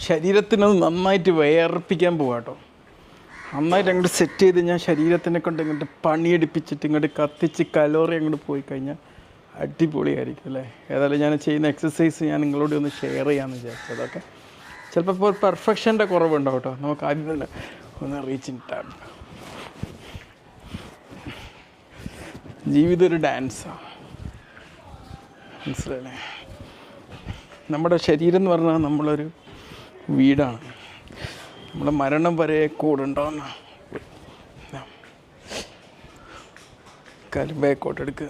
ശരീരത്തിനത് നന്നായിട്ട് വേർപ്പിക്കാൻ പോവാ കേട്ടോ നന്നായിട്ട് അങ്ങോട്ട് സെറ്റ് ചെയ്ത് ഞാൻ ശരീരത്തിനെ കൊണ്ട് ഇങ്ങോട്ട് പണിയെടുപ്പിച്ചിട്ട് ഇങ്ങോട്ട് കത്തിച്ച് കലോറി അങ്ങോട്ട് പോയി കഴിഞ്ഞാൽ അടിപൊളിയായിരിക്കും അല്ലേ? ഏതായാലും ഞാൻ ചെയ്യുന്ന എക്സസൈസ് ഞാൻ നിങ്ങളോട് ഒന്ന് ഷെയർ ചെയ്യാമെന്ന് വിചാരിച്ചത് അതൊക്കെ ചിലപ്പോൾ ഇപ്പോൾ പെർഫെക്ഷന്റെ കുറവുണ്ടാവും കേട്ടോ നമുക്ക് ആദ്യം തന്നെ ഒന്ന് റീച്ച് ഇട്ടാണ് ജീവിതം ഒരു ഡാൻസാണ് മനസ്സിലല്ലേ നമ്മുടെ ശരീരം എന്ന് പറഞ്ഞാൽ നമ്മളൊരു വീടാണ്. നമ്മുടെ മരണം വരെ കൂടെ ഉണ്ടാവുന്ന കാലും ബാക്കോട്ട് എടുക്കുക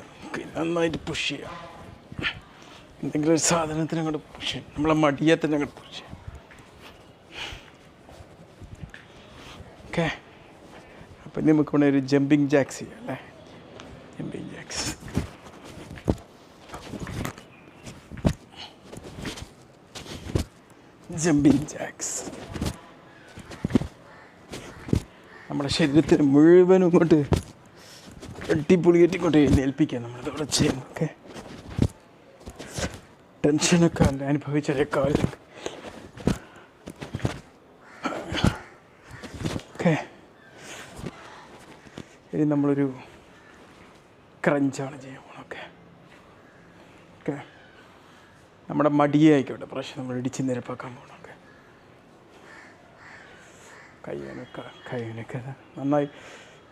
നന്നായിട്ട് പുഷ് ചെയ്യുക എന്തെങ്കിലും ഒരു സാധനത്തിന് അങ്ങോട്ട് പുഷ് ചെയ്യും. നമ്മളെ മടിയെ തന്നെ അങ്ങോട്ട് പുഷ് ചെയ്യാം. ഓക്കെ അപ്പം നമുക്ക് ഇവിടെ ഒരു ജമ്പിങ് ജാക്സ് ചെയ്യാം അല്ലേ ജമ്പിങ് ജാക്സ് ജമ്പിങ് ജാക്സ്. നമ്മുടെ ശരീരത്തിന് മുഴുവനും ഇങ്ങോട്ട് ഇങ്ങോട്ട് എഴുന്നേൽപ്പിക്കുക നമ്മളിതവിടെ ചെയ്യും ഓക്കെ? ടെൻഷനൊക്കെ അല്ല അനുഭവിച്ച കാലം ഓക്കെ? ഇനി നമ്മളൊരു ക്രഞ്ചാണ് ചെയ്യാൻ ഓക്കെ? ഓക്കെ? നമ്മുടെ മടിയേ ആയിക്കോട്ടെ പ്രശ്നം നമ്മൾ ഇടിച്ച് നിരപ്പാക്കാൻ പോകണം ഓക്കെ കയ്യനൊക്കെ കയ്യനൊക്കെ നന്നായി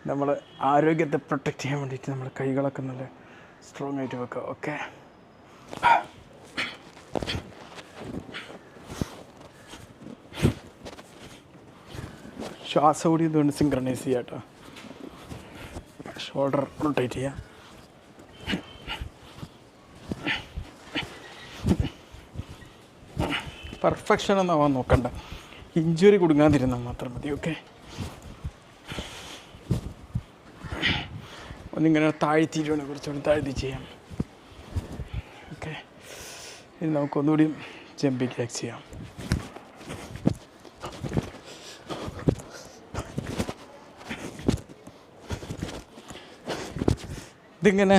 നമ്മൾ ആരോഗ്യത്തെ പ്രൊട്ടക്റ്റ് ചെയ്യാൻ വേണ്ടിയിട്ട് നമ്മുടെ കൈകളൊക്കെ നല്ല സ്ട്രോങ് ആയിട്ട് വെക്കുക. ഓക്കെ ശ്വാസം കൂടി ഇതുകൊണ്ട് സിങ്ക്രണൈസ് ചെയ്യാം കേട്ടോ. ഷോൾഡർ റൊട്ടേറ്റ് ചെയ്യാം. പെർഫെക്ഷൻ ഒന്നും ആവാൻ നോക്കണ്ട. ഇഞ്ചുറി കൊടുങ്ങാതിരുന്നാൽ മാത്രം മതി ഓക്കെ ഒന്നിങ്ങനെ താഴ്ത്തിയിട്ടുണ്ട് കുറച്ചുകൂടി താഴ്ത്തി ചെയ്യാം. ഓക്കെ ഇനി നമുക്കൊന്നുകൂടി ജമ്പിങ് ജാക്ക് ചെയ്യാം. ഇതിങ്ങനെ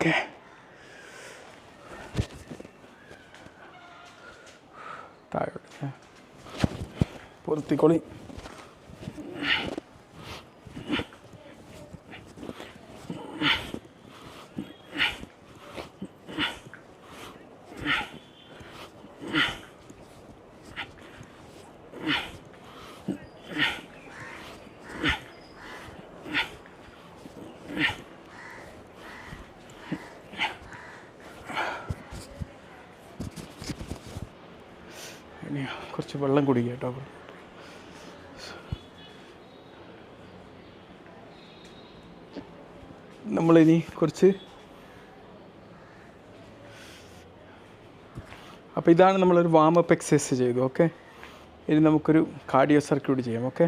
Okay. Tired. Yeah. Porticoli. ഇനി കുറച്ച് വെള്ളം കുടിക്കുക കേട്ടോ നമ്മളിനി കുറച്ച് അപ്പോൾ ഇതാണ് നമ്മളൊരു വാമപ്പ് എക്സസൈസ് ചെയ്തു ഓക്കെ ഇനി നമുക്കൊരു കാർഡിയോ സർക്യൂട്ട് ചെയ്യാം ഓക്കെ